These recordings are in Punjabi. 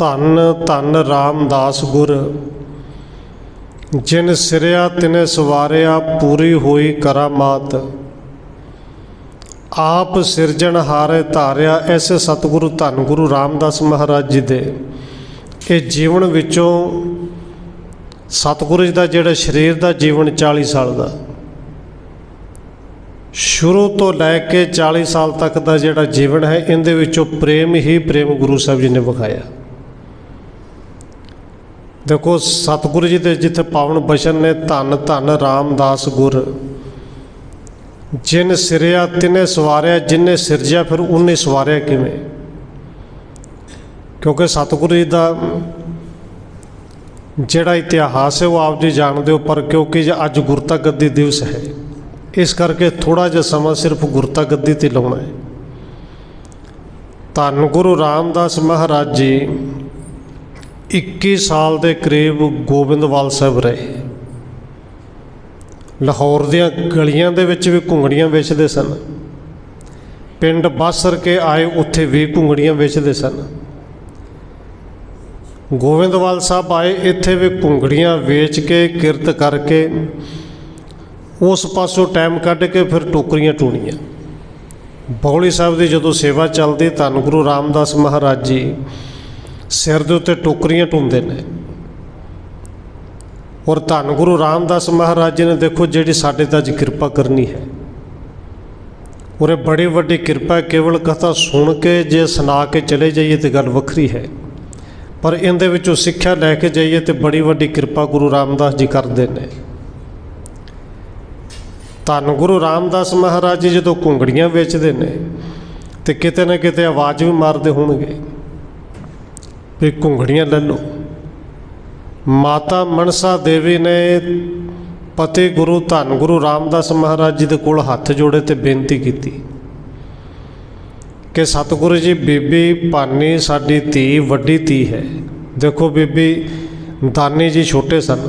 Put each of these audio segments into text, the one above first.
ਧੰਨ ਧੰਨ ਰਾਮਦਾਸ ਗੁਰ, ਜਿਨ ਸਿਰਿਆ ਤਿਨੇ ਸਵਾਰਿਆ ਪੂਰੀ ਹੋਈ ਕਰਾਮਾਤ। ਆਪ ਸਿਰਜਣ ਹਾਰੇ ਧਾਰਿਆ ਐਸੇ ਸਤਿਗੁਰੂ ਧੰਨ ਗੁਰੂ ਰਾਮਦਾਸ ਮਹਾਰਾਜ ਜੀ ਦੇ। ਇਹ ਜੀਵਨ ਵਿੱਚੋਂ ਸਤਿਗੁਰੂ ਜੀ ਦਾ ਜਿਹੜਾ ਸਰੀਰ ਦਾ ਜੀਵਨ 40 ਸਾਲ ਦਾ। ਸ਼ੁਰੂ ਤੋਂ ਲੈ ਕੇ 40 ਸਾਲ ਤੱਕ ਦਾ ਜਿਹੜਾ ਜੀਵਨ ਹੈ, ਇਹਦੇ ਵਿੱਚੋਂ ਪ੍ਰੇਮ ਹੀ ਪ੍ਰੇਮ ਗੁਰੂ ਸਾਹਿਬ ਜੀ ਨੇ ਵਿਖਾਇਆ। ਦੇਖੋ ਸਤਿਗੁਰੂ ਜੀ ਦੇ ਜਿੱਥੇ ਪਾਵਨ ਬਚਨ ਨੇ ਧੰਨ ਧੰਨ ਰਾਮਦਾਸ ਗੁਰ। ਜਿਨ ਸਿਰਿਆ, ਤਿਨੇ ਸਵਾਰਿਆ, ਜਿਨੇ ਸਿਰਜਿਆ, ਫਿਰ ਉਹਨੇ ਸਵਾਰਿਆ ਕਿਵੇਂ? ਕਿਉਂਕਿ ਸਤਿਗੁਰੂ ਜੀ ਦਾ ਜਿਹੜਾ ਇਤਿਹਾਸ ਹੈ, ਉਹ ਆਪ ਜੀ ਜਾਣਦੇ ਹੋ, ਪਰ ਕਿਉਂਕਿ ਜੇ ਅੱਜ ਗੁਰਤਾ ਗੱਦੀ ਦਿਵਸ ਹੈ, ਇਸ ਕਰਕੇ ਥੋੜਾ ਜਿਹਾ ਸਮਾਂ ਸਿਰਫ ਗੁਰਤਾ ਗੱਦੀ ਤੇ ਲਾਉਣਾ ਹੈ। ਧੰਨ ਗੁਰੂ ਰਾਮਦਾਸ ਮਹਾਰਾਜ ਜੀ 21 ਸਾਲ ਦੇ ਕਰੀਬ ਗੋਬਿੰਦਵਾਲ ਸਾਹਿਬ ਰਹੇ। ਲਾਹੌਰ ਦੀਆਂ ਗਲੀਆਂ ਦੇ ਵਿੱਚ ਵੀ ਘੁੰਗੜੀਆਂ ਵੇਚਦੇ ਸਨ। ਪਿੰਡ ਬਾਸਰ ਕੇ ਆਏ, ਉੱਥੇ ਵੀ ਘੁੰਗੜੀਆਂ ਵੇਚਦੇ ਸਨ। ਗੋਬਿੰਦਵਾਲ ਸਾਹਿਬ ਆਏ, ਇੱਥੇ ਵੀ ਘੁੰਗੜੀਆਂ ਵੇਚ ਕੇ, ਕਿਰਤ ਕਰਕੇ, ਉਸ ਪਾਸੋਂ ਟਾਈਮ ਕੱਢ ਕੇ ਫਿਰ ਟੋਕਰੀਆਂ ਟੂਣੀਆਂ। ਬੌਲੀ ਸਾਹਿਬ ਦੀ ਜਦੋਂ ਸੇਵਾ ਚੱਲਦੀ, ਧੰਨ ਗੁਰੂ ਰਾਮਦਾਸ ਮਹਾਰਾਜ ਜੀ ਸਿਰ ਦੇ ਉੱਤੇ ਟੋਕਰੀਆਂ ਟੁੰਦੇ ਨੇ। ਔਰ ਧੰਨ ਗੁਰੂ ਰਾਮਦਾਸ ਮਹਾਰਾਜ ਜੀ ਨੇ ਦੇਖੋ ਜਿਹੜੀ ਸਾਡੇ ਤੇ ਅੱਜ ਕਿਰਪਾ ਕਰਨੀ ਹੈ। ਔਰ ਇਹ ਬੜੀ ਵੱਡੀ ਕਿਰਪਾ ਕੇਵਲ ਕਥਾ ਸੁਣ ਕੇ ਜੇ ਸੁਣਾ ਕੇ ਚਲੇ ਜਾਈਏ ਤੇ ਗੱਲ ਵੱਖਰੀ ਹੈ। ਪਰ ਇਹਦੇ ਵਿੱਚੋਂ ਸਿੱਖਿਆ ਲੈ ਕੇ ਜਾਈਏ ਤੇ ਬੜੀ ਵੱਡੀ ਕਿਰਪਾ ਗੁਰੂ ਰਾਮਦਾਸ ਜੀ ਕਰਦੇ ਨੇ। ਧੰਨ ਗੁਰੂ ਰਾਮਦਾਸ ਮਹਾਰਾਜ ਜੀ ਜਦੋਂ ਘੁੰਗੜੀਆਂ ਵੇਚਦੇ ਨੇ ਤੇ ਕਿਤੇ ਨਾ ਕਿਤੇ ਆਵਾਜ਼ ਵੀ ਮਾਰਦੇ ਹੋਣਗੇ। ਵੀ ਘੁੰਗੜੀਆਂ ਲੈ ਲਓ। ਮਾਤਾ ਮਨਸਾ ਦੇਵੀ ਨੇ ਪਤੀ ਗੁਰੂ ਧੰਨ ਗੁਰੂ ਰਾਮਦਾਸ ਮਹਾਰਾਜ ਜੀ ਦੇ ਕੋਲ ਹੱਥ ਜੋੜੇ ਤੇ ਬੇਨਤੀ ਕੀਤੀ ਕਿ ਸਤਿਗੁਰੂ ਜੀ, ਬੀਬੀ, ਭਾਨੀ, ਸਾਡੀ ਧੀ, ਵੱਡੀ ਧੀ ਹੈ। ਦੇਖੋ ਬੀਬੀ, ਦਾਨੀ ਜੀ ਛੋਟੇ ਸਨ,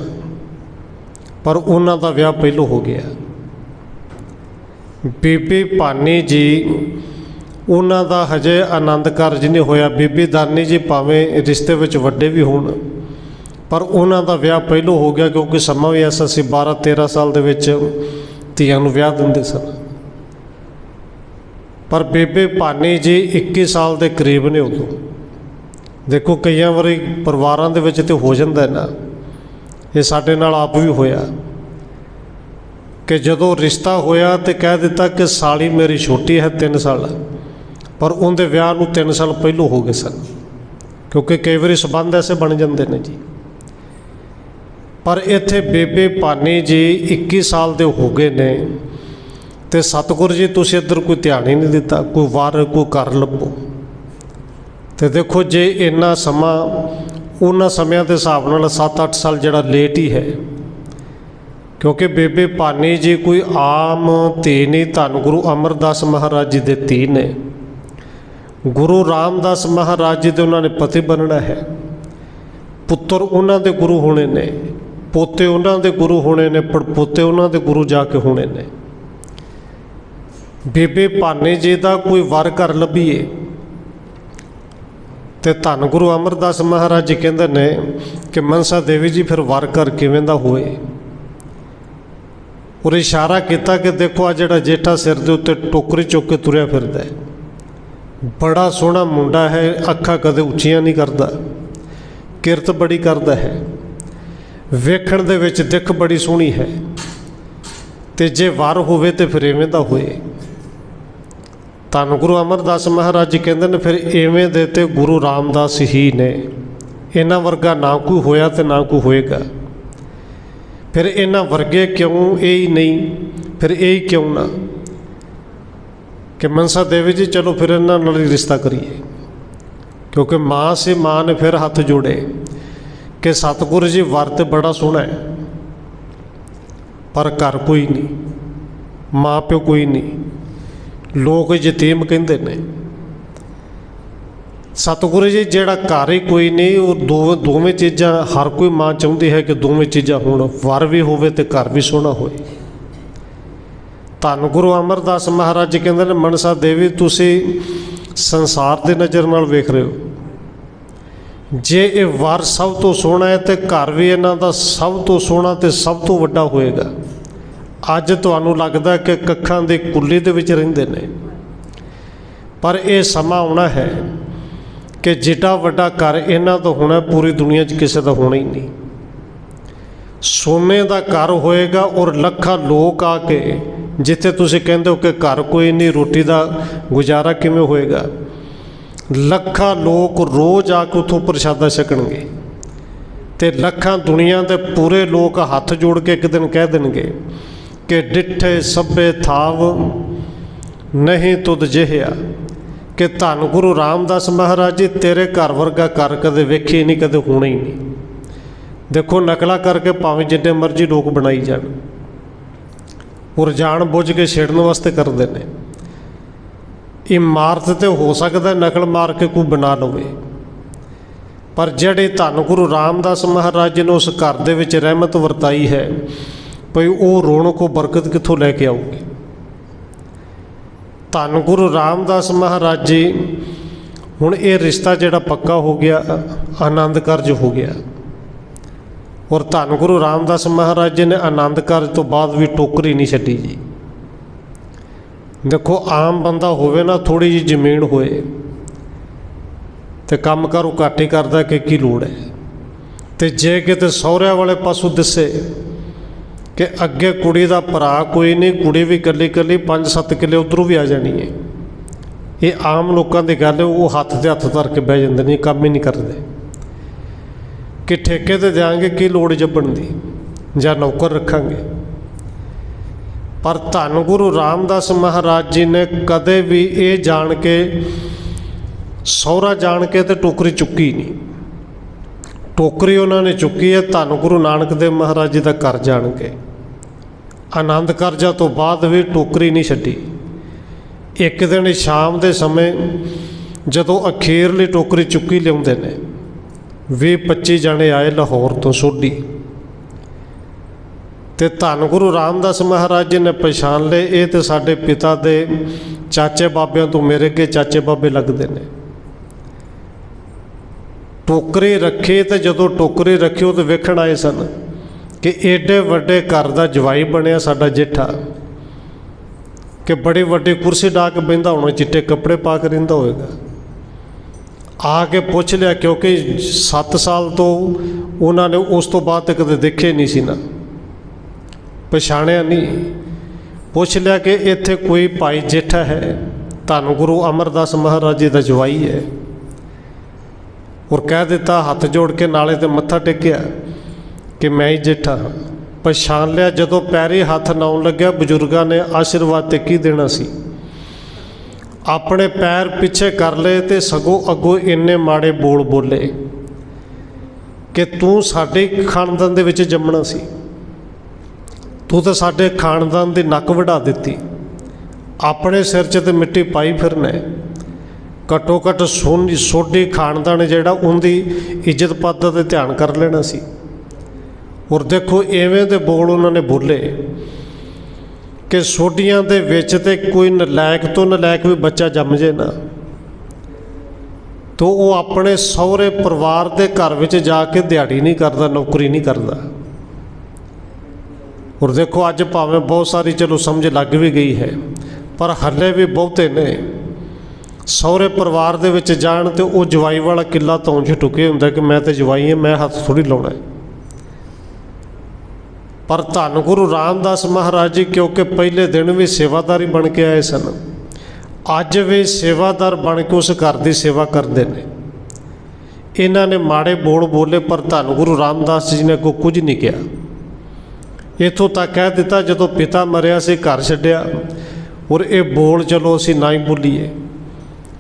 ਪਰ ਉਹਨਾਂ ਦਾ ਵਿਆਹ ਪਹਿਲੋਂ ਹੋ ਗਿਆ। ਬੀਬੀ, ਭਾਨੀ ਜੀ ਉਹਨਾਂ ਦਾ ਹਜੇ ਆਨੰਦ ਕਾਰਜ ਨਹੀਂ ਹੋਇਆ। ਬੀਬੀ ਦਾਨੀ ਜੀ ਭਾਵੇਂ ਰਿਸ਼ਤੇ ਵਿੱਚ ਵੱਡੇ ਵੀ ਹੋਣ, ਪਰ ਉਹਨਾਂ ਦਾ ਵਿਆਹ ਪਹਿਲੋਂ ਹੋ ਗਿਆ ਕਿਉਂਕਿ ਸਮਾਂ ਵੀ ਐਸਾ ਸੀ 12 13 ਸਾਲ ਦੇ ਵਿੱਚ ਧੀਆਂ ਨੂੰ ਵਿਆਹ ਦਿੰਦੇ ਸਨ। ਪਰ ਬੇਬੇ ਭਾਨੀ ਜੀ 21 ਸਾਲ ਦੇ ਕਰੀਬ ਨੇ ਉਦੋਂ। ਦੇਖੋ, ਕਈਆਂ ਵਾਰੀ ਪਰਿਵਾਰਾਂ ਦੇ ਵਿੱਚ ਤੇ ਹੋ ਜਾਂਦਾ ਨਾ। ਇਹ ਸਾਡੇ ਨਾਲ ਆਪ ਵੀ ਹੋਇਆ। ਕਿ ਜਦੋਂ ਰਿਸ਼ਤਾ ਹੋਇਆ ਤੇ ਕਹਿ ਦਿੱਤਾ ਕਿ ਸਾਲੀ ਮੇਰੀ ਛੋਟੀ ਹੈ 3 ਸਾਲ। ਪਰ ਉਹਦੇ ਵਿਆਹ ਨੂੰ 3 ਸਾਲ ਪਹਿਲੋਂ ਹੋ ਗਏ ਸਨ। ਕਿਉਂਕਿ ਕਈ ਵਾਰੀ ਸਬੰਧ ਐਸੇ ਬਣ ਜਾਂਦੇ ਨੇ ਜੀ। ਪਰ ਇੱਥੇ ਬੇਬੇ ਭਾਨੀ ਜੀ 21 ਸਾਲ ਦੇ ਹੋ ਗਏ ਨੇ ਤੇ ਸਤਿਗੁਰੂ ਜੀ, ਤੁਸੀਂ ਇੱਧਰ ਕੋਈ ਧਿਆਨ ਹੀ ਨਹੀਂ ਦਿੱਤਾ, ਕੋਈ ਵਾਰ, ਕੋਈ ਕਰ ਲੱਭੋ। ਤੇ ਦੇਖੋ ਜੇ ਇੰਨਾ ਸਮਾਂ, ਉਹਨਾਂ ਸਮਿਆਂ ਦੇ ਹਿਸਾਬ ਨਾਲ 7-8 ਸਾਲ ਜਿਹੜਾ ਲੇਟ ਹੀ ਹੈ। ਕਿਉਂਕਿ ਬੇਬੇ ਭਾਨੀ ਜੀ ਕੋਈ ਆਮ ਧੀ ਨਹੀਂ, ਧੰਨ ਗੁਰੂ ਅਮਰਦਾਸ ਮਹਾਰਾਜ ਜੀ ਦੇ ਧੀ ਨੇ। ਗੁਰੂ ਰਾਮਦਾਸ ਮਹਾਰਾਜ ਜੀ ਦੇ ਉਹਨਾਂ ਨੇ ਪਤੀ ਬਣਨਾ ਹੈ। ਪੁੱਤਰ ਉਹਨਾਂ ਦੇ ਗੁਰੂ ਹੋਣੇ ਨੇ, ਪੋਤੇ ਉਹਨਾਂ ਦੇ ਗੁਰੂ ਹੋਣੇ ਨੇ ਪੜਪੋਤੇ ਉਹਨਾਂ ਦੇ ਗੁਰੂ ਜਾ ਕੇ ਹੋਣੇ ਨੇ। ਬੇਬੇ ਭਾਨੇ ਜੀ ਦਾ ਕੋਈ ਵਰ ਘਰ ਲੱਭੀਏ ਤੇ ਧੰਨ ਗੁਰੂ ਅਮਰਦਾਸ ਮਹਾਰਾਜ ਜੀ ਕਹਿੰਦੇ ਨੇ ਕਿ ਮਨਸਾ ਦੇਵੀ ਜੀ ਫਿਰ ਵਰ ਘਰ ਕਿਵੇਂ ਦਾ ਹੋਏ। ਔਰ ਇਸ਼ਾਰਾ ਕੀਤਾ ਕਿ ਦੇਖੋ ਆ ਜਿਹੜਾ ਜੇਠਾ ਸਿਰ ਦੇ ਉੱਤੇ ਟੋਕਰੀ ਚੁੱਕ ਕੇ ਤੁਰਿਆ ਫਿਰਦਾ ਹੈ। ਬੜਾ ਸੋਹਣਾ ਮੁੰਡਾ ਹੈ, ਅੱਖਾਂ ਕਦੇ ਉੱਚੀਆਂ ਨਹੀਂ ਕਰਦਾ, ਕਿਰਤ ਬੜੀ ਕਰਦਾ ਹੈ। ਵੇਖਣ ਦੇ ਵਿੱਚ ਦਿੱਖ ਬੜੀ ਸੋਹਣੀ ਹੈ। ਤੇ ਜੇ ਵਾਰ ਹੋਵੇ ਤੇ ਫਿਰ ਐਵੇਂ ਦਾ ਹੋਏ। ਧੰਨ ਗੁਰੂ ਅਮਰਦਾਸ ਮਹਾਰਾਜ ਜੀ ਕਹਿੰਦੇ ਨੇ, ਫਿਰ ਐਵੇਂ ਦੇ ਤੇ ਗੁਰੂ ਰਾਮਦਾਸ ਹੀ ਨੇ। ਇਹਨਾਂ ਵਰਗਾ ਨਾ ਕੋਈ ਹੋਇਆ ਤੇ ਨਾ ਕੋਈ ਹੋਏਗਾ। ਫਿਰ ਇਹਨਾਂ ਵਰਗੇ ਕਿਉਂ, ਇਹ ਹੀ ਨਹੀਂ, ਫਿਰ ਇਹ ਹੀ ਕਿਉਂ ਨਾ? ਕਿ ਮਨਸਾ ਦੇਵੀ ਜੀ, ਚਲੋ ਫਿਰ ਇਹਨਾਂ ਨਾਲ ਹੀ ਰਿਸ਼ਤਾ ਕਰੀਏ। ਕਿਉਂਕਿ ਮਾਂ ਸੀ, ਮਾਂ ਨੇ ਫਿਰ ਹੱਥ ਜੋੜੇ। ਕਿ ਸਤਿਗੁਰੂ ਜੀ ਵਰ ਤੇ ਬੜਾ ਸੋਹਣਾ ਹੈ। ਪਰ ਘਰ ਕੋਈ ਨਹੀਂ। ਮਾਂ ਪਿਓ ਕੋਈ ਨਹੀਂ। ਲੋਕ ਯਤੀਮ ਕਹਿੰਦੇ ਨੇ। ਸਤਿਗੁਰੂ ਜੀ, ਜਿਹੜਾ ਘਰ ਹੀ ਕੋਈ ਨਹੀਂ, ਉਹ ਦੋਵੇਂ ਦੋਵੇਂ ਚੀਜ਼ਾਂ, ਹਰ ਕੋਈ ਮਾਂ ਚਾਹੁੰਦੀ ਹੈ ਕਿ ਦੋਵੇਂ ਚੀਜ਼ਾਂ ਹੋਣ। ਵਰ ਵੀ ਹੋਵੇ ਤੇ ਘਰ ਵੀ ਸੋਹਣਾ ਹੋਵੇ ਧੰਨ ਗੁਰੂ ਅਮਰਦਾਸ ਮਹਾਰਾਜ ਜੀ ਕਹਿੰਦੇ ਨੇ, ਮਨਸਾ ਦੇਵੀ, ਤੁਸੀਂ ਸੰਸਾਰ ਦੇ ਨਜ਼ਰ ਨਾਲ ਵੇਖ ਰਹੇ ਹੋ। ਜੇ ਇਹ ਵਾਰ ਸਭ ਤੋਂ ਸੋਹਣਾ ਹੈ ਤੇ ਘਰ ਵੀ ਇਹਨਾਂ ਦਾ ਸਭ ਤੋਂ ਸੋਹਣਾ ਤੇ ਸਭ ਤੋਂ ਵੱਡਾ ਹੋਏਗਾ। ਅੱਜ ਤੁਹਾਨੂੰ ਲੱਗਦਾ ਕਿ ਕੱਖਾਂ ਦੇ ਕੁੱਲੇ ਦੇ ਵਿੱਚ ਰਹਿੰਦੇ ਨੇ। ਪਰ ਇਹ ਸਮਾਂ ਆਉਣਾ ਹੈ ਕਿ ਜਿੱਡਾ ਵੱਡਾ ਘਰ ਇਹਨਾਂ ਤੋਂ ਹੋਣਾ, ਪੂਰੀ ਦੁਨੀਆ 'ਚ ਕਿਸੇ ਦਾ ਹੋਣਾ ਹੀ ਨਹੀਂ। ਸੋਨੇ ਦਾ ਘਰ ਹੋਏਗਾ ਔਰ ਲੱਖਾਂ ਲੋਕ ਆ ਕੇ ਜਿੱਥੇ ਤੁਸੀਂ ਕਹਿੰਦੇ ਹੋ ਕਿ ਘਰ ਕੋਈ ਨਹੀਂ, ਰੋਟੀ ਦਾ ਗੁਜ਼ਾਰਾ ਕਿਵੇਂ ਹੋਏਗਾ? ਲੱਖਾਂ ਲੋਕ ਰੋਜ਼ ਆ ਕੇ ਉਥੋਂ ਪ੍ਰਸ਼ਾਦਾ ਛਕਣਗੇ ਤੇ ਲੱਖਾਂ ਦੁਨੀਆ ਦੇ ਪੂਰੇ ਲੋਕ ਹੱਥ ਜੋੜ ਕੇ ਇੱਕ ਦਿਨ ਕਹਿ ਦੇਣਗੇ ਕਿ ਡਿੱਠੇ ਸਭੇ ਥਾਵ ਨਹੀਂ ਤੁਧ ਜਿਹਿਆ ਕਿ ਧੰਨ ਗੁਰੂ ਰਾਮਦਾਸ ਮਹਾਰਾਜ ਜੀ, ਤੇਰੇ ਘਰ ਵਰਗਾ ਘਰ ਕਦੇ ਵੇਖੀ ਨਹੀਂ, ਕਦੇ ਹੋਣਾ ਹੀ ਨਹੀਂ। ਦੇਖੋ ਨਕਲਾ ਕਰਕੇ ਭਾਵੇਂ ਜਿੰਨੇ ਮਰਜ਼ੀ ਲੋਕ ਬਣਾਈ ਜਾਣ। ਔਰ ਜਾਣ ਬੁੱਝ ਕੇ ਛੇੜਨ ਵਾਸਤੇ ਕਰਦੇ ਨੇ। ਇਮਾਰਤ ਤੇ ਹੋ ਸਕਦਾ ਨਕਲ ਮਾਰ ਕੇ ਕੋਈ ਬਣਾ ਲਵੇ। ਪਰ ਜਿਹੜੇ ਧੰਨ ਗੁਰੂ ਰਾਮਦਾਸ ਮਹਾਰਾਜ ਜੀ ਨੇ ਉਸ ਘਰ ਦੇ ਵਿੱਚ ਰਹਿਮਤ ਵਰਤਾਈ ਹੈ, ਭਈ ਉਹ ਰੌਣਕ ਉਹ ਬਰਕਤ ਕਿੱਥੋਂ ਲੈ ਕੇ ਆਉਗੇ? ਧੰਨ ਗੁਰੂ ਰਾਮਦਾਸ ਮਹਾਰਾਜ ਜੀ, ਹੁਣ ਇਹ ਰਿਸ਼ਤਾ ਜਿਹੜਾ ਪੱਕਾ ਹੋ ਗਿਆ ਆਨੰਦ ਕਾਰਜ ਹੋ ਗਿਆ। ਔਰ ਧੰਨ ਗੁਰੂ ਰਾਮਦਾਸ ਮਹਾਰਾਜ ਜੀ ਨੇ ਆਨੰਦ ਕਾਰਜ ਤੋਂ ਬਾਅਦ ਵੀ ਟੋਕਰੀ ਨਹੀਂ ਛੱਡੀ ਜੀ। ਦੇਖੋ, ਆਮ ਬੰਦਾ ਹੋਵੇ ਨਾ ਥੋੜੀ ਜਿਹੀ ਜ਼ਮੀਨ ਹੋਏ ਤੇ ਕੰਮ ਕਰ ਉਹ ਹੀ ਕਰਦਾ ਕਿ ਕੀ ਲੋੜ ਹੈ। ਤੇ ਜੇ ਕਿਤੇ ਸਹੁਰਿਆਂ ਵਾਲੇ ਪਾਸੋਂ ਦਿਸੇ ਕਿ ਅੱਗੇ ਕੁੜੀ ਦਾ ਭਰਾ ਕੋਈ ਨਹੀਂ, ਕੁੜੀ ਵੀ ਇਕੱਲੀ ਇਕੱਲੀ 5-7 ਕਿੱਲੇ ਉਧਰੋਂ ਵੀ ਆ ਜਾਣੀ ਹੈ। ਇਹ ਆਮ ਲੋਕਾਂ ਦੀ ਗੱਲ ਉਹ ਹੱਥ ਦੇ ਹੱਥ ਧਰ ਕੇ ਬਹਿ ਜਾਂਦੇ ਨੇ ਕੰਮ ਹੀ ਨਹੀਂ ਕਰਦੇ। ਕਿ ਠੇਕੇ ਤੇ ਦਿਆਂਗੇ ਕੀ ਲੋੜ ਜੱਬਣ ਦੀ? ਜਾਂ ਨੌਕਰ ਰੱਖਾਂਗੇ? ਪਰ ਧੰਨ ਗੁਰੂ ਰਾਮਦਾਸ ਮਹਾਰਾਜ ਜੀ ਨੇ ਕਦੇ ਵੀ ਇਹ ਜਾਣ ਕੇ, ਸਹੁਰਾ ਜਾਣ ਕੇ ਤੇ ਟੋਕਰੀ ਚੁੱਕੀ ਨਹੀਂ। ਟੋਕਰੀ ਉਹਨਾਂ ਨੇ ਚੁੱਕੀ ਹੈ, ਧੰਨ ਗੁਰੂ ਨਾਨਕ ਦੇਵ ਮਹਾਰਾਜ ਜੀ ਦਾ ਘਰ ਜਾਣ ਕੇ। ਆਨੰਦ ਕਰਜ਼ਾ ਤੋਂ ਬਾਅਦ ਵੀ ਟੋਕਰੀ ਨਹੀਂ ਛੱਡੀ। ਇੱਕ ਦਿਨ ਸ਼ਾਮ ਦੇ ਸਮੇਂ ਜਦੋਂ ਅਖੀਰਲੀ ਟੋਕਰੀ ਚੁੱਕੀ ਲਿਆਉਂਦੇ ਨੇ 20 25 ਜਣੇ ਆਏ ਲਾਹੌਰ ਤੋਂ ਸੋਢੀ। ਤੇ ਧੰਨ ਗੁਰੂ ਰਾਮਦਾਸ ਮਹਾਰਾਜ ਜੀ ਨੇ ਪਛਾਣ ਲਏ, ਇਹ ਤੇ ਸਾਡੇ ਪਿਤਾ ਦੇ ਚਾਚੇ ਬਾਬਿਆਂ ਤੋਂ ਮੇਰੇ ਅੱਗੇ ਚਾਚੇ ਬਾਬੇ ਲੱਗਦੇ ਨੇ। ਟੋਕਰੀ ਰੱਖੀ ਤੇ ਜਦੋਂ ਟੋਕਰੀ ਰੱਖੀ ਉਹ ਤੇ ਵੇਖਣ ਆਏ ਸਨ ਕਿ ਏਡੇ ਵੱਡੇ ਘਰ ਦਾ ਜਵਾਈ ਬਣਿਆ ਸਾਡਾ ਜੇਠਾ, ਕਿ ਬੜੀ ਵੱਡੀ ਕੁਰਸੀ ਢਾ ਕੇ ਬਹਿੰਦਾ ਹੋਣਾ, ਚਿੱਟੇ ਕੱਪੜੇ ਪਾ ਕੇ ਰਹਿੰਦਾ ਹੋਵੇਗਾ। ਆ ਕੇ ਪੁੱਛ ਲਿਆ ਕਿਉਂਕਿ 7 ਸਾਲ ਤੋਂ ਉਹਨਾਂ ਨੇ ਉਸ ਤੋਂ ਬਾਅਦ ਤੱਕ ਕਦੇ ਦੇਖੇ ਨਹੀਂ ਸੀ ਨਾ। ਪਛਾਣਿਆ ਨਹੀਂ। ਪੁੱਛ ਲਿਆ ਕਿ ਇੱਥੇ ਕੋਈ ਭਾਈ ਜੇਠਾ ਹੈ? ਧੰਨ ਗੁਰੂ ਅਮਰਦਾਸ ਮਹਾਰਾਜ ਜੀ ਦਾ ਜਵਾਈ ਹੈ। ਔਰ ਕਹਿ ਦਿੱਤਾ, ਹੱਥ ਜੋੜ ਕੇ ਨਾਲੇ ਤੇ ਮੱਥਾ ਟੇਕਿਆ ਕਿ ਮੈਂ ਹੀ ਜੇਠਾ ਪਛਾਣ ਲਿਆ, ਜਦੋਂ ਪੈਰੀ ਹੱਥ ਲਾਉਣ ਲੱਗਿਆ, ਬਜ਼ੁਰਗਾਂ ਨੇ ਆਸ਼ੀਰਵਾਦ ਤੇ ਕੀ ਦੇਣਾ ਸੀ? ਆਪਣੇ ਪੈਰ ਪਿੱਛੇ ਕਰ ਲਏ ਤੇ ਸਗੋਂ ਅੱਗੋਂ ਇੰਨੇ ਮਾੜੇ ਬੋਲ ਬੋਲੇ ਕਿ ਤੂੰ ਸਾਡੇ ਖਾਨਦਾਨ ਦੇ ਵਿੱਚ ਜੰਮਣਾ ਸੀ। ਤੂੰ ਤਾਂ ਸਾਡੇ ਖਾਨਦਾਨ ਦੀ ਨੱਕ ਵਢਾ ਦਿੱਤੀ। ਆਪਣੇ ਸਿਰ 'ਚ ਤੇ ਮਿੱਟੀ ਪਾਈ ਫਿਰਨਾ ਹੈ। ਘੱਟੋ ਘੱਟ ਸੋਨੀ ਸੋਢੀ ਖਾਨਦਾਨ ਜਿਹੜਾ ਉਹਦੀ ਇੱਜ਼ਤ ਪੱਦ ਤੇ ਧਿਆਨ ਕਰ ਲੈਣਾ ਸੀ। ਔਰ ਦੇਖੋ, ਐਵੇਂ ਦੇ ਬੋਲ ਉਹਨਾਂ ਨੇ ਬੋਲੇ। ਕਿ ਸੋਢੀਆਂ ਦੇ ਵਿੱਚ ਤੇ ਕੋਈ ਨਲਾਇਕ ਤੋਂ ਨਲਾਇਕ ਵੀ ਬੱਚਾ ਜੰਮ ਜੇ ਨਾ। ਤੋ ਉਹ ਆਪਣੇ ਸਹੁਰੇ ਪਰਿਵਾਰ ਦੇ ਘਰ ਵਿੱਚ ਜਾ ਕੇ ਦਿਹਾੜੀ ਨਹੀਂ ਕਰਦਾ, ਨੌਕਰੀ ਨਹੀਂ ਕਰਦਾ। ਔਰ ਦੇਖੋ, ਅੱਜ ਭਾਵੇਂ ਬਹੁਤ ਸਾਰੀ, ਚਲੋ ਸਮਝ ਲੱਗ ਵੀ ਗਈ ਹੈ, ਪਰ ਹੱਲੇ ਵੀ ਬਹੁਤੇ ਨੇ। ਸਹੁਰੇ ਪਰਿਵਾਰ ਦੇ ਵਿੱਚ ਜਾਣ ਤੇ ਉਹ ਜਵਾਈ ਵਾਲਾ ਕਿੱਲਾ ਤੋਂ ਚ ਟੁਕੇ ਹੁੰਦਾ ਕਿ ਮੈਂ ਤੇ ਜਵਾਈ ਹਾਂ, ਮੈਂ ਹੱਥ ਥੋੜੀ ਲਾਉਣਾ ਹੈ। ਪਰ ਧੰਨ ਗੁਰੂ ਰਾਮਦਾਸ ਮਹਾਰਾਜ ਜੀ, ਕਿਉਂਕਿ ਪਹਿਲੇ ਦਿਨ ਵੀ ਸੇਵਾਦਾਰੀ ਬਣ ਕੇ ਆਏ ਸਨ। ਅੱਜ ਵੀ ਸੇਵਾਦਾਰ ਬਣ ਕੇ ਉਸ ਘਰ ਦੀ ਸੇਵਾ ਕਰਦੇ ਨੇ। ਇਹਨਾਂ ਨੇ ਮਾੜੇ ਬੋਲ ਬੋਲੇ, ਪਰ ਧੰਨ ਗੁਰੂ ਰਾਮਦਾਸ ਜੀ ਨੇ ਕੋ ਕੁਝ ਨਹੀਂ ਕਿਹਾ। ਇਥੋਂ ਤੱਕ ਕਹਿ ਦਿੱਤਾ, ਜਦੋਂ ਪਿਤਾ ਮਰਿਆ ਸੀ, ਘਰ ਛੱਡਿਆ। ਔਰ ਇਹ ਬੋਲ ਚਲੋ ਅਸੀਂ ਨਾ ਹੀ ਬੋਲੀਏ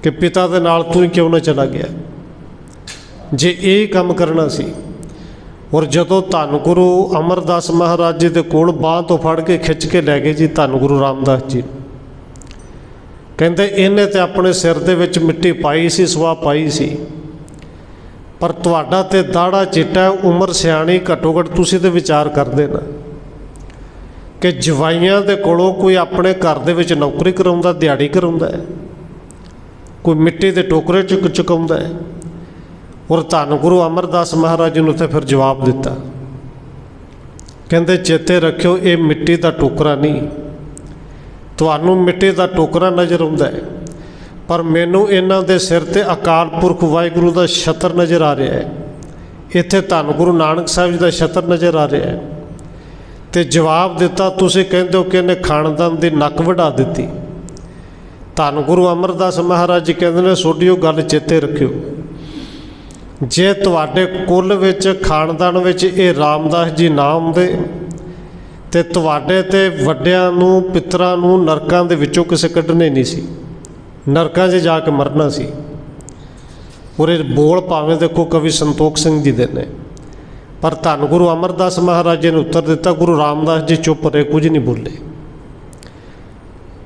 ਕਿ ਪਿਤਾ ਦੇ ਨਾਲ ਤੂੰ ਕਿਉਂ ਨਾ ਚਲਾ ਗਿਆ? ਜੇ ਇਹ ਕੰਮ ਕਰਨਾ ਸੀ ਔਰ ਜਦੋਂ ਧੰਨ ਗੁਰੂ ਅਮਰਦਾਸ ਮਹਾਰਾਜ ਜੀ ਦੇ ਕੋਲ ਬਾਹ ਤੋਂ ਫੜ ਕੇ ਖਿੱਚ ਕੇ ਲੈ ਗਏ ਜੀ ਧੰਨ ਗੁਰੂ ਰਾਮਦਾਸ ਜੀ। ਕਹਿੰਦੇ ਇਹਨੇ ਤੇ ਆਪਣੇ ਸਿਰ ਦੇ ਵਿੱਚ ਮਿੱਟੀ ਪਾਈ ਸੀ ਸਵਾ ਪਾਈ ਸੀ। ਪਰ ਤੁਹਾਡਾ ਤੇ ਦਾੜਾ ਚਿੱਟਾ ਉਮਰ ਸਿਆਣੀ ਘੱਟੋ ਘੱਟ ਤੁਸੀਂ ਤੇ ਵਿਚਾਰ ਕਰਦੇ ਨਾ। ਕਿ ਜਵਾਈਆਂ ਦੇ ਕੋਲੋਂ ਕੋਈ ਆਪਣੇ ਘਰ ਦੇ ਵਿੱਚ ਨੌਕਰੀ ਕਰਾਉਂਦਾ, ਦਿਹਾੜੀ ਕਰਾਉਂਦਾ ਕੋਈ ਮਿੱਟੀ ਦੇ ਟੋਕਰੇ ਚੁੱਕ ਚੁਕਾਉਂਦਾ ਹੈ। ਔਰ ਧੰਨ ਗੁਰੂ ਅਮਰਦਾਸ ਮਹਾਰਾਜ ਜੀ ਨੂੰ ਤੇ ਫਿਰ ਜਵਾਬ ਦਿੱਤਾ। ਕਹਿੰਦੇ, ਚੇਤੇ ਰੱਖਿਓ, ਇਹ ਮਿੱਟੀ ਦਾ ਟੋਕਰਾ ਨਹੀਂ। ਤੁਹਾਨੂੰ ਮਿੱਟੀ ਦਾ ਟੋਕਰਾ ਨਜ਼ਰ ਆਉਂਦਾ ਹੈ, ਪਰ ਮੈਨੂੰ ਇਹਨਾਂ ਦੇ ਸਿਰ ਤੇ ਅਕਾਲ ਪੁਰਖ ਵਾਹਿਗੁਰੂ ਦਾ ਛਤਰ ਨਜ਼ਰ ਆ ਰਿਹਾ ਹੈ। ਇੱਥੇ ਧੰਨ ਗੁਰੂ ਨਾਨਕ ਸਾਹਿਬ ਜੀ ਦਾ ਛਤਰ ਨਜ਼ਰ ਆ ਰਿਹਾ ਹੈ। ਤੇ ਜਵਾਬ ਦਿੱਤਾ, ਤੁਸੀਂ ਕਹਿੰਦੇ ਹੋ ਕਿ ਇਹਨੇ ਖਾਨਦਾਨ ਦੀ ਨੱਕ ਵਢਾ ਦਿੱਤੀ। ਧੰਨ ਗੁਰੂ ਅਮਰਦਾਸ ਮਹਾਰਾਜ ਜੀ ਕਹਿੰਦੇ ਨੇ ਤੁਹਾਡੀ ਉਹ ਗੱਲ ਚੇਤੇ ਰੱਖਿਓ। ਜੇ ਤੁਹਾਡੇ ਕੁੱਲ ਵਿੱਚ, ਖਾਨਦਾਨ ਵਿੱਚ ਇਹ ਰਾਮਦਾਸ ਜੀ ਨਾ ਆਉਂਦੇ ਤੇ ਤੁਹਾਡੇ ਤੇ ਵੱਡਿਆਂ ਨੂੰ, ਪਿਤਰਾਂ ਨੂੰ, ਨਰਕਾਂ ਦੇ ਵਿੱਚੋਂ ਕਿਸੇ ਕੱਢਣੇ ਨਹੀਂ ਸੀ। ਨਰਕਾਂ 'ਚ ਜਾ ਕੇ ਮਰਨਾ ਸੀ। ਉਰੇ ਬੋਲ ਭਾਵੇਂ ਦੇਖੋ ਕਵੀ ਸੰਤੋਖ ਸਿੰਘ ਜੀ ਦੇ ਨੇ। ਪਰ ਧੰਨ ਗੁਰੂ ਅਮਰਦਾਸ ਮਹਾਰਾਜ ਜੀ ਨੇ ਉੱਤਰ ਦਿੱਤਾ, ਗੁਰੂ ਰਾਮਦਾਸ ਜੀ ਚੁੱਪ ਰਹੇ, ਕੁਝ ਨਹੀਂ ਬੋਲੇ।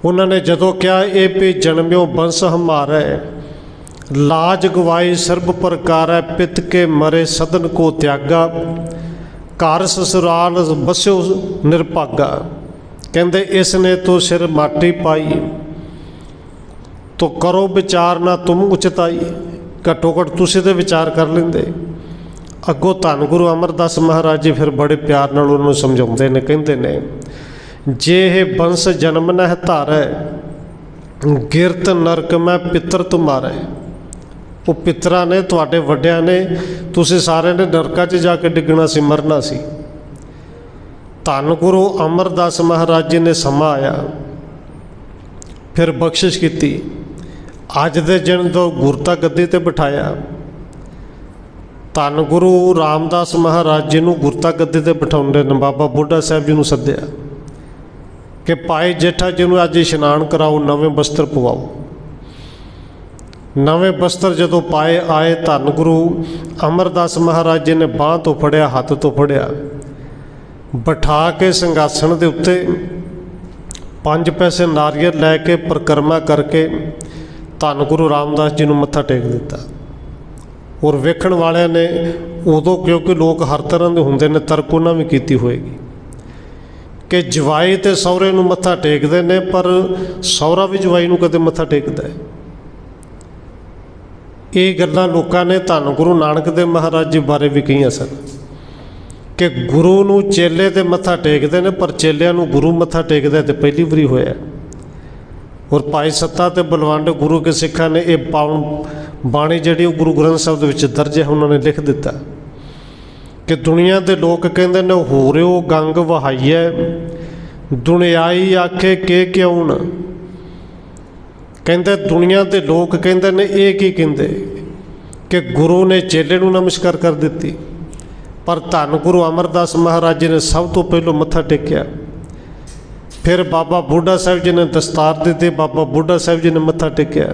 ਉਹਨਾਂ ਨੇ ਜਦੋਂ ਕਿਹਾ, ਇਹ ਵੀ ਜਨਮਿਓ ਬੰਸ ਹਮਾਰਾ। ਹੈ ਲਾਜ ਗਵਾਈ ਸਰਬ ਪ੍ਰਕਾਰੈ ਪਿਤ ਕੇ ਮਰੇ ਸਦਨ ਕੋ ਤਿਆਗਾ, ਘਰ ਸਸੁਰਾਲ ਬਸਿਓ ਨਿਰਭਾਗਾ। ਕਹਿੰਦੇ, ਇਸ ਨੇ ਤੋ ਸਿਰ ਮਾਟੀ ਪਾਈ, ਤੋ ਕਰੋ ਵਿਚਾਰ ਨਾ ਤੁਮ ਉਚਤਾਈ। ਘੱਟੋ ਘੱਟ ਤੁਸੀਂ ਤੇ ਵਿਚਾਰ ਕਰ ਲੈਂਦੇ। ਅੱਗੋਂ ਧੰਨ ਗੁਰੂ ਅਮਰਦਾਸ ਮਹਾਰਾਜ ਜੀ ਫਿਰ ਬੜੇ ਪਿਆਰ ਨਾਲ ਉਹਨਾਂ ਨੂੰ ਸਮਝਾਉਂਦੇ ਨੇ, ਕਹਿੰਦੇ ਨੇ, ਜੇ ਇਹ ਬੰਸ ਜਨਮ ਨਹਿ ਧਾਰੈ, ਗਿਰਤ ਨਰਕ ਮੈਂ ਪਿੱਤਰ ਤੁਮਾਰੈ। ਉਹ ਪਿੱਤਰਾਂ ਨੇ, ਤੁਹਾਡੇ ਵੱਡਿਆਂ ਨੇ, ਤੁਸੀਂ ਸਾਰਿਆਂ ਨੇ ਨਰਕਾਂ 'ਚ ਜਾ ਕੇ ਡਿੱਗਣਾ ਸੀ, ਮਰਨਾ ਸੀ। ਧੰਨ ਗੁਰੂ ਅਮਰਦਾਸ ਮਹਾਰਾਜ ਜੀ ਨੇ ਸਮਾਂ ਆਇਆ। ਫਿਰ ਬਖਸ਼ਿਸ਼ ਕੀਤੀ। ਅੱਜ ਦੇ ਦਿਨ ਤੋਂ ਗੁਰਤਾ ਗੱਦੀ ਤੇ ਬਿਠਾਇਆ। ਧੰਨ ਗੁਰੂ ਰਾਮਦਾਸ ਮਹਾਰਾਜ ਜੀ ਨੂੰ ਗੁਰਤਾ ਗੱਦੀ ਤੇ ਬਿਠਾਉਂਦੇ ਨੇ, ਬਾਬਾ ਬੁੱਢਾ ਸਾਹਿਬ ਜੀ ਨੂੰ ਸੱਦਿਆ ਕਿ ਭਾਈ ਜੇਠਾ ਜੀ ਨੂੰ ਅੱਜ ਇਸ਼ਨਾਨ ਕਰਾਓ, ਨਵੇਂ ਬਸਤਰ ਪਵਾਓ। ਨਵੇਂ ਬਸਤਰ ਜਦੋਂ ਪਾਏ ਆਏ ਧੰਨ ਗੁਰੂ ਅਮਰਦਾਸ ਮਹਾਰਾਜ ਜੀ ਨੇ ਬਾਹ ਤੋਂ ਫੜਿਆ, ਹੱਥ ਤੋਂ ਫੜਿਆ। ਬਿਠਾ ਕੇ ਸਿੰਘਾਸਣ ਦੇ ਉੱਤੇ ਪੰਜ ਪੈਸੇ ਨਾਰੀਅਲ ਲੈ ਕੇ ਪ੍ਰਕਰਮਾ ਕਰਕੇ ਧੰਨ ਗੁਰੂ ਰਾਮਦਾਸ ਜੀ ਨੂੰ ਮੱਥਾ ਟੇਕ ਦਿੱਤਾ। ਔਰ ਵੇਖਣ ਵਾਲਿਆਂ ਨੇ ਉਦੋਂ ਕਿਉਂਕਿ ਲੋਕ ਹਰ ਤਰ੍ਹਾਂ ਦੇ ਹੁੰਦੇ ਨੇ ਤਰਕ ਉਹਨਾਂ ਵੀ ਕੀਤੀ ਹੋਏਗੀ। ਕਿ ਜਵਾਈ ਤੇ ਸਹੁਰੇ ਨੂੰ ਮੱਥਾ ਟੇਕਦੇ ਨੇ, ਪਰ ਸਹੁਰਾ ਵੀ ਜਵਾਈ ਨੂੰ ਕਦੇ ਮੱਥਾ ਟੇਕਦਾ ਹੈ। ਇਹ ਗੱਲਾਂ ਲੋਕਾਂ ਨੇ ਧੰਨ ਗੁਰੂ ਨਾਨਕ ਦੇਵ ਮਹਾਰਾਜ ਜੀ ਬਾਰੇ ਵੀ ਕਹੀਆਂ ਸਨ ਕਿ ਗੁਰੂ ਨੂੰ ਚੇਲੇ ਤੇ ਮੱਥਾ ਟੇਕਦੇ ਨੇ, ਪਰ ਚੇਲਿਆਂ ਨੂੰ ਗੁਰੂ ਮੱਥਾ ਟੇਕਦਾ ਤੇ ਪਹਿਲੀ ਵਾਰੀ ਹੋਇਆ। ਔਰ ਭਾਈ ਸੱਤਾ ਤੇ ਬਲਵੰਡ ਗੁਰੂ ਕੇ ਸਿੱਖਾਂ ਨੇ ਇਹ ਪਾਉਣ ਬਾਣੀ ਜਿਹੜੀ ਉਹ ਗੁਰੂ ਗ੍ਰੰਥ ਸਾਹਿਬ ਦੇ ਵਿੱਚ ਦਰਜ ਹੈ, ਉਹਨਾਂ ਨੇ ਲਿਖ ਦਿੱਤਾ ਕਿ ਦੁਨੀਆ ਦੇ ਲੋਕ ਕਹਿੰਦੇ ਨੇ ਹੋ ਰਿਓ ਗੰਗ ਵਹਾਈਐ, ਦੁਨਿਆਈ ਆਖੇ ਕੇ ਕਿਉਂ ਨਾ? ਕਹਿੰਦੇ ਦੁਨੀਆ ਦੇ ਲੋਕ ਕਹਿੰਦੇ ਨੇ ਇਹ ਕੀ ਕਹਿੰਦੇ? ਕਿ ਗੁਰੂ ਨੇ ਚੇਲੇ ਨੂੰ ਨਮਸਕਾਰ ਕਰ ਦਿੱਤੀ। ਪਰ ਧੰਨ ਗੁਰੂ ਅਮਰਦਾਸ ਮਹਾਰਾਜ ਜੀ ਨੇ ਸਭ ਤੋਂ ਪਹਿਲਾਂ ਮੱਥਾ ਟੇਕਿਆ। ਫਿਰ ਬਾਬਾ ਬੁੱਢਾ ਸਾਹਿਬ ਜੀ ਨੇ ਦਸਤਾਰ ਦਿੱਤੀ, ਬਾਬਾ ਬੁੱਢਾ ਸਾਹਿਬ ਜੀ ਨੇ ਮੱਥਾ ਟੇਕਿਆ।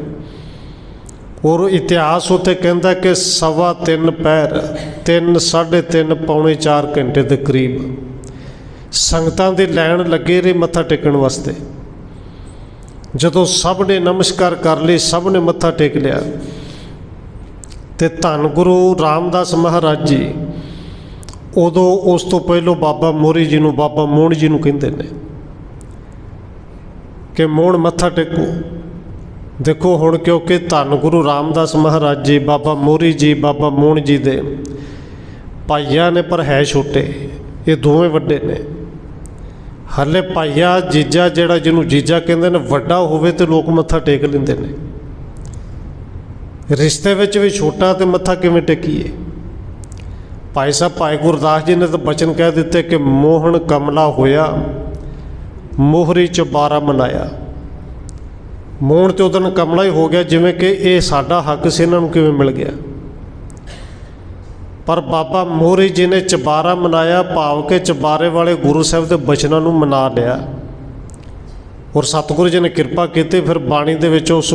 ਔਰ ਇਤਿਹਾਸ ਉਤੇ ਕਹਿੰਦਾ ਕਿ ਸਵਾ ਤਿੰਨ ਪੈਰ, ਤਿੰਨ, ਸਾਢੇ ਤਿੰਨ, ਪੌਣੇ 4 ਘੰਟੇ ਦੇ ਕਰੀਬ ਸੰਗਤਾਂ ਦੀ ਲੈਣ ਲੱਗੇ ਰਹੇ ਮੱਥਾ ਟੇਕਣ ਵਾਸਤੇ। ਜਦੋਂ ਸਭ ਨੇ ਨਮਸਕਾਰ ਕਰ ਲਈ ਸਭ ਨੇ ਮੱਥਾ ਟੇਕ ਲਿਆ। ਤੇ ਧੰਨ ਗੁਰੂ ਰਾਮਦਾਸ ਮਹਾਰਾਜ ਜੀ, ਉਦੋਂ ਉਸ ਤੋਂ ਪਹਿਲਾਂ ਬਾਬਾ ਮੋਰੀ ਜੀ ਨੂੰ ਬਾਬਾ ਮੋਹਣ ਜੀ ਨੂੰ ਕਹਿੰਦੇ ਨੇ ਕਿ ਮੋਹਣ ਮੱਥਾ ਟੇਕੋ। ਦੇਖੋ ਹੁਣ ਕਿਉਂਕਿ ਧੰਨ ਗੁਰੂ ਰਾਮਦਾਸ ਮਹਾਰਾਜ ਜੀ, ਬਾਬਾ ਮੋਰੀ ਜੀ, ਬਾਬਾ ਮੋਹਣ ਜੀ ਦੇ ਭਾਈਆਂ ਨੇ ਪਰ ਹੈ ਛੋਟੇ, ਇਹ ਦੋਵੇਂ ਵੱਡੇ ਨੇ। ਹਲੇ ਭਾਈਆ ਜੀਜਾ ਜਿਹੜਾ ਜਿਹਨੂੰ ਜੀਜਾ ਕਹਿੰਦੇ ਨੇ, ਵੱਡਾ ਹੋਵੇ ਤੇ ਲੋਕ ਮੱਥਾ ਟੇਕ ਲੈਂਦੇ ਨੇ। ਰਿਸ਼ਤੇ ਵਿੱਚ ਵੀ ਛੋਟਾ ਤੇ ਮੱਥਾ ਕਿਵੇਂ ਟੇਕੀਏ? ਭਾਈ ਸਾਹਿਬ, ਭਾਈ ਗੁਰਦਾਸ ਜੀ ਨੇ ਤਾਂ ਬਚਨ ਕਹਿ ਦਿੱਤੇ ਕਿ ਮੋਹਣ ਕਮਲਾ ਹੋਇਆ, ਮੋਹਰੀ ਚ 12 ਮਨਾਇਆ ਮੋਹਣ ਤੇ ਉਦੋਂ ਕਮਲਾ ਹੀ ਹੋ ਗਿਆ, ਜਿਵੇਂ ਕਿ ਇਹ ਸਾਡਾ ਹੱਕ ਸੀ, ਇਹਨਾਂ ਨੂੰ ਕਿਵੇਂ ਮਿਲ ਗਿਆ? ਪਰ ਬਾਬਾ ਮੋਹਰੀ ਜੀ ਨੇ ਚਬਾਰਾ ਮਨਾਇਆ, ਭਾਵ ਕਿ ਚਬਾਰੇ ਵਾਲੇ ਗੁਰੂ ਸਾਹਿਬ ਦੇ ਬਚਨਾਂ ਨੂੰ ਮਨਾ ਲਿਆ। ਔਰ ਸਤਿਗੁਰੂ ਜੀ ਨੇ ਕਿਰਪਾ ਕੀਤੀ, ਫਿਰ ਬਾਣੀ ਦੇ ਵਿੱਚ ਉਸ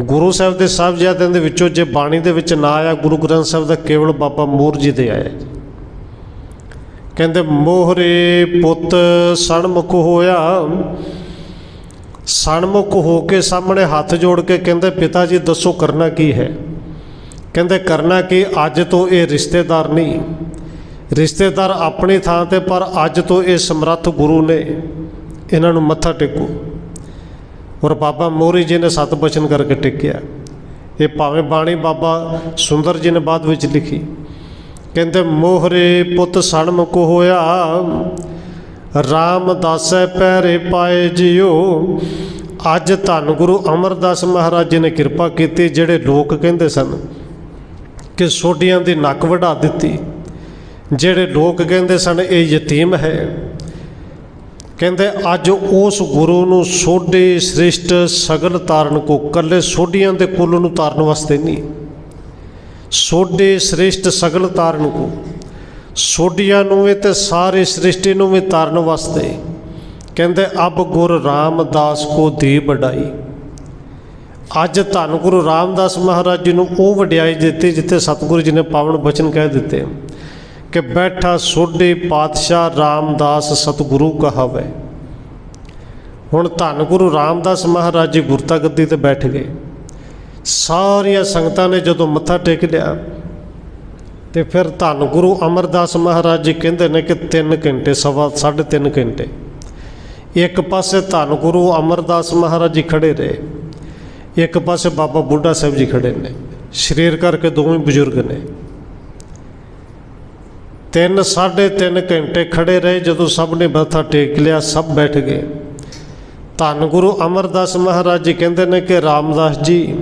ਗੁਰੂ ਸਾਹਿਬ ਦੇ ਸਾਹਿਬਜ਼ਾਦਿਆਂ ਦੇ ਵਿੱਚੋਂ ਜੇ ਬਾਣੀ ਦੇ ਵਿੱਚ ਨਾ ਆਇਆ, ਗੁਰੂ ਗ੍ਰੰਥ ਸਾਹਿਬ ਦਾ ਕੇਵਲ ਬਾਬਾ ਮੋਹਰ ਜੀ ਦੇ ਆਇਆ। ਕਹਿੰਦੇ, ਮੋਹਰੇ ਪੁੱਤ, ਸਣਮੁਖ ਹੋਇਆ। ਸਣਮੁਖ ਹੋ ਕੇ ਸਾਹਮਣੇ ਹੱਥ ਜੋੜ ਕੇ ਕਹਿੰਦੇ, ਪਿਤਾ ਜੀ, ਦੱਸੋ ਕਰਨਾ ਕੀ ਹੈ? ਕਹਿੰਦੇ, ਕਰਨਾ ਕਿ? ਅੱਜ ਤੋਂ ਇਹ ਰਿਸ਼ਤੇਦਾਰ ਨਹੀਂ। ਰਿਸ਼ਤੇਦਾਰ ਆਪਣੀ ਥਾਂ ਤੇ, ਪਰ ਅੱਜ ਤੋਂ ਇਹ ਸਮਰੱਥ ਗੁਰੂ ਨੇ ਇਹਨਾਂ ਨੂੰ ਮੱਥਾ ਟੇਕੋ। ਔਰ ਬਾਬਾ ਮੋਹਰੀ ਜੀ ਨੇ ਸਤ ਬਚਨ ਕਰਕੇ ਟੇਕਿਆ। ਇਹ ਭਾਵੇਂ ਬਾਣੀ ਬਾਬਾ ਸੁੰਦਰ ਜੀ ਨੇ ਬਾਅਦ ਵਿੱਚ ਲਿਖੀ। ਕਹਿੰਦੇ, ਮੋਹਰੇ ਪੁੱਤ ਸਣਮੁਖ ਹੋਇਆ RAM ਪੈਰੇ ਪਾਏ ਜਿਉ। ਅੱਜ ਧੰਨ ਗੁਰੂ ਅਮਰਦਾਸ ਮਹਾਰਾਜ ਜੀ ਨੇ ਕਿਰਪਾ ਕੀਤੀ, ਜਿਹੜੇ ਲੋਕ ਕਹਿੰਦੇ ਸਨ ਕਿ ਸੋਡੀਆਂ ਦੀ ਨੱਕ ਵਢਾ ਦਿੱਤੀ। ਜਿਹੜੇ ਲੋਕ ਕਹਿੰਦੇ ਸਨ, ਇਹ ਯਤੀਮ ਹੈ। ਕਹਿੰਦੇ, ਅੱਜ ਉਸ ਗੁਰੂ ਨੂੰ ਸੋਢੇ ਸ੍ਰਿਸ਼ਟ ਸਗਲ ਤਾਰਨ ਕੋ ਕੱਲੇ ਸੋਢੀਆਂ ਦੇ ਕੁੱਲ ਨੂੰ ਤਾਰਨ ਵਾਸਤੇ ਨਹੀਂ। ਸੋਢੇ ਸ੍ਰਿਸ਼ਟ ਸਗਲ ਤਾਰਨ ਕੋ। ਸੋਢੀਆਂ ਨੂੰ ਵੀ ਤੇ ਸਾਰੀ ਸ੍ਰਿਸ਼ਟੀ ਨੂੰ ਵੀ ਤਾਰਨ ਵਾਸਤੇ। ਕਹਿੰਦੇ, ਅਬ ਗੁਰ ਰਾਮਦਾਸ ਕੋ ਦੀ ਵਡਾਈ ਅੱਜ ਧੰਨ ਗੁਰੂ ਰਾਮਦਾਸ ਮਹਾਰਾਜ ਜੀ ਨੂੰ ਉਹ ਵਡਿਆਈ ਦਿੱਤੀ ਜਿੱਥੇ ਸਤਿਗੁਰੂ ਜੀ ਨੇ ਪਾਵਨ ਬਚਨ ਕਹਿ ਦਿੱਤੇ ਕਿ ਬੈਠਾ ਸੋਢੇ ਪਾਤਸ਼ਾਹ ਰਾਮਦਾਸ ਸਤਿਗੁਰੂ ਕਹਾਵੇ। ਹੁਣ ਧੰਨ ਗੁਰੂ ਰਾਮਦਾਸ ਮਹਾਰਾਜ ਜੀ ਗੁਰਤਾ ਗੱਦੀ ਤੇ ਬੈਠ ਗਏ। ਸਾਰੀਆਂ ਸੰਗਤਾਂ ਨੇ ਜਦੋਂ ਮੱਥਾ ਟੇਕ ਲਿਆ ਤੇ ਫਿਰ ਧੰਨ ਗੁਰੂ ਅਮਰਦਾਸ ਮਹਾਰਾਜ ਜੀ ਕਹਿੰਦੇ ਨੇ ਕਿ 3 ਘੰਟੇ, ਸਵਾ 3.5 ਘੰਟੇ। ਇੱਕ ਪਾਸੇ ਧੰਨ ਗੁਰੂ ਅਮਰਦਾਸ ਮਹਾਰਾਜ ਜੀ ਖੜੇ ਰਹੇ। ਇੱਕ ਪਾਸੇ ਬਾਬਾ ਬੁੱਢਾ ਸਾਹਿਬ ਜੀ ਖੜੇ ਨੇ, ਸਰੀਰ ਕਰਕੇ ਦੋਵੇਂ ਬਜ਼ੁਰਗ ਨੇ। ਤਿੰਨ, ਸਾਢੇ ਤਿੰਨ ਘੰਟੇ ਖੜੇ ਰਹੇ, ਜਦੋਂ ਸਭ ਨੇ ਮੱਥਾ ਟੇਕ ਲਿਆ, ਸਭ ਬੈਠ ਗਏ। ਧੰਨ ਗੁਰੂ ਅਮਰਦਾਸ ਮਹਾਰਾਜ ਜੀ ਕਹਿੰਦੇ ਨੇ ਕਿ, ਰਾਮਦਾਸ ਜੀ,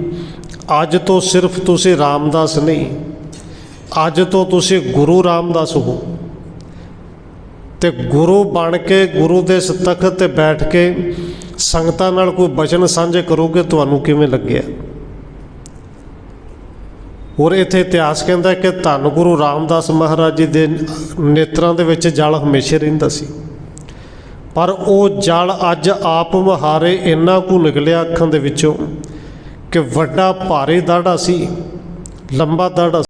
ਅੱਜ ਤੋਂ ਸਿਰਫ ਤੁਸੀਂ ਰਾਮਦਾਸ ਨਹੀਂ, ਅੱਜ ਤੋਂ ਤੁਸੀਂ ਗੁਰੂ ਰਾਮਦਾਸ ਹੋ। ਤੇ ਗੁਰੂ ਬਣ ਕੇ, ਗੁਰੂ ਦੇ ਇਸ ਤਖਤ ਤੇ ਬੈਠ ਕੇ ਸੰਗਤਾਂ ਨਾਲ ਕੋਈ ਬਚਨ ਸਾਂਝੇ ਕਰੋਗੇ, ਤੁਹਾਨੂੰ ਕਿਵੇਂ ਲੱਗਿਆ? ਔਰ ਇੱਥੇ ਇਤਿਹਾਸ ਕਹਿੰਦਾ ਕਿ ਧੰਨ ਗੁਰੂ ਰਾਮਦਾਸ ਮਹਾਰਾਜ ਜੀ ਦੇ ਨੇਤਰਾਂ ਦੇ ਵਿੱਚ ਜਲ ਹਮੇਸ਼ਾ ਰਹਿੰਦਾ ਸੀ। ਪਰ ਉਹ ਜਲ ਅੱਜ ਆਪ ਮੁਹਾਰੇ ਇੰਨਾ ਕੁ ਨਿਕਲਿਆ ਅੱਖਾਂ ਦੇ ਵਿੱਚੋਂ ਕਿ ਵੱਡਾ ਭਾਰੀ ਦਾੜਾ ਸੀ, ਲੰਬਾ ਦਾੜਾ